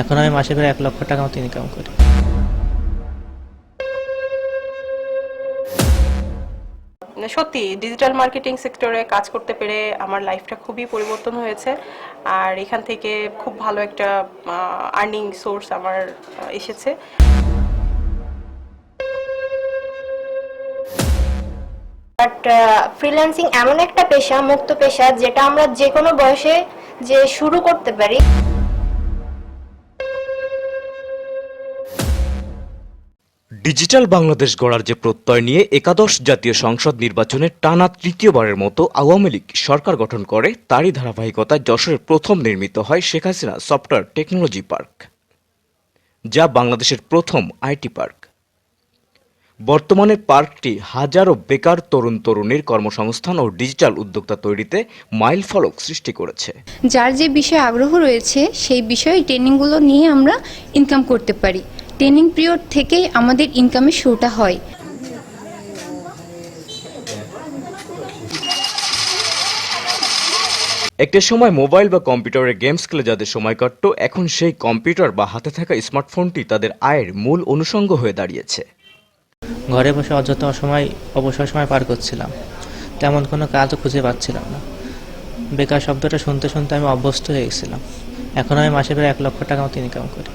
এখন আমি মাসে প্রায় এক লক্ষ টাকা মতো ইনকাম করি। মানে সত্যি ডিজিটাল মার্কেটিং সেক্টরে কাজ করতে পেরে আমার লাইফটা খুবই পরিবর্তন হয়েছে। আর এখান থেকে খুব ভালো একটা আর্নিং সোর্স আমার এসেছে। বাট ফ্রিল্যান্সিং এমন একটা পেশা মুক্ত পেশা যেটা আমরা যে কোনো বয়সে যে শুরু করতে পারি। ডিজিটাল বাংলাদেশ গড়ার যে প্রত্যয় নিয়ে একাদশ জাতীয় সংসদ নির্বাচনে টানা তৃতীয়বারের মতো আওয়ামী লীগ সরকার গঠন করে, তারই ধারাবাহিকতায় যশোরের প্রথম নির্মিত হয় Sheikh Hasina software technology park, যা বাংলাদেশের প্রথম আইটি পার্ক। বর্তমানে পার্কটি হাজারো বেকার তরুণ তরুণীর কর্মসংস্থান ও ডিজিটাল উদ্যোক্তা তৈরিতে মাইল ফলক সৃষ্টি করেছে। যার যে বিষয়ে আগ্রহ রয়েছে, সেই বিষয়ে ট্রেনিংগুলো নিয়ে আমরা ইনকাম করতে পারি। ট্রেনিং পিরিয়ড থেকেই আমাদের ইনকামের শুরুটা হয়। একটা সময় মোবাইল বা কম্পিউটারে গেমস খেলে যাদের সময় কাটত এখন সেই কম্পিউটার বা হাতে থাকা স্মার্টফোনটি তাদের আয়ের মূল অনুষঙ্গ হয়ে দাঁড়িয়েছে। ঘরে বসে অযথা সময় অবসর সময় পার করছিলাম। তেমন কোনো কাজও খুঁজে পাচ্ছিলাম না। বেকার শব্দটা শুনতে শুনতে আমি অভ্যস্ত হয়ে গেছিলাম। এখন আমি মাসে প্রায় এক লক্ষ টাকা মতো ইনকাম করি।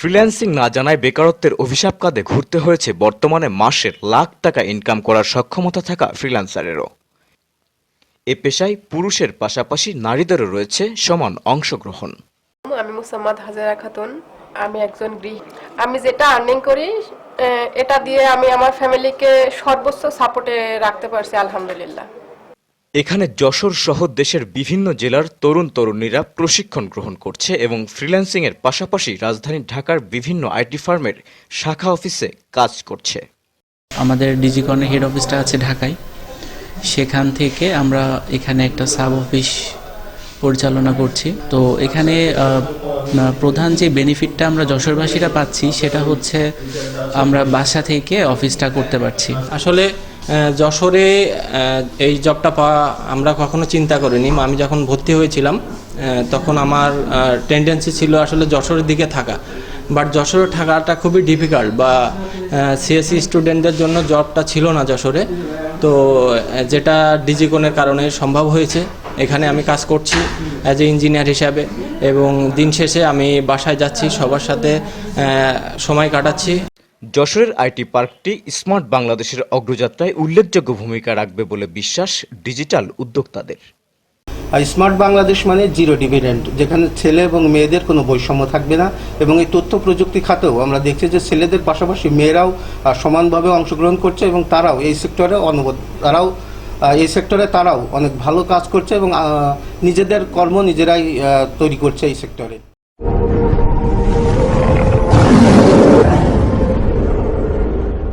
ফ্রিল্যান্সিং না জানায় বেকারত্বের অভিশাপ কাঁধে ঘুরতে হয়েছে বর্তমানে মাসের লাখ টাকা ইনকাম করার সক্ষমতা থাকা ফ্রিল্যান্সারেরও। এ পেশায় পুরুষের পাশাপাশি নারীদেরও রয়েছে সমান অংশগ্রহণ। আমি মুসাম্মাদ হাজারা খাতুন, আমি একজন গৃহ, আমি যেটা আর্নিং করি এটা দিয়ে আমি আমার ফ্যামিলিকে সর্বোচ্চ সাপোর্টে রাখতে পারছি, আলহামদুলিল্লাহ। এখানে যশোর সহ দেশের বিভিন্ন জেলার তরুণ তরুণীরা প্রশিক্ষণ গ্রহণ করছে এবং ফ্রিল্যান্সিং এর পাশাপাশি রাজধানী ঢাকার বিভিন্ন আইটি ফার্মের শাখা অফিসে কাজ করছে। আমাদের ডিজিকনের হেড অফিসটা আছে ঢাকায়। সেখান থেকে আমরা এখানে একটা সাব অফিস পরিচালনা করছি। তো এখানে প্রধান যে বেনিফিটটা আমরা যশোরবাসীরা পাচ্ছি সেটা হচ্ছে আমরা বাসা থেকে অফিসটা করতে পারছি। আসলে যশোরে এই জবটা পাওয়া আমরা কখনো চিন্তা করিনি। আমি যখন ভর্তি হয়েছিলাম তখন আমার টেন্ডেন্সি ছিল আসলে যশোরের দিকে থাকা। বাট যশোরে থাকাটা খুবই ডিফিকাল্ট বা সিএসসি স্টুডেন্টদের জন্য জবটা ছিল না যশোরে। তো যেটা ডিজিকনের কারণে সম্ভব হয়েছে, এখানে আমি কাজ করছি অ্যাজ এ ইঞ্জিনিয়ার হিসাবে। এবং দিন শেষে আমি বাসায় যাচ্ছি, সবার সাথে সময় কাটাচ্ছি। যশোরের আইটি পার্কটি স্মার্ট বাংলাদেশের অগ্রযাত্রায় উল্লেখযোগ্য ভূমিকা রাখবে বলে বিশ্বাস ডিজিটাল উদ্যোক্তাদের। আর স্মার্ট বাংলাদেশ মানে জিরো ডিভিডেন্ড, যেখানে ছেলে এবং মেয়েদের কোনো বৈষম্য থাকবে না এবং এই তথ্য প্রযুক্তি খাতেও আমরা দেখছি যে ছেলেদের পাশাপাশি মেয়েরাও সমানভাবে অংশগ্রহণ করছে এবং তারাও এই সেক্টরে অনুবোধ তারাও এই সেক্টরে তারাও অনেক ভালো কাজ করছে এবং নিজেদের কর্ম নিজেরাই তৈরি করছে এই সেক্টরে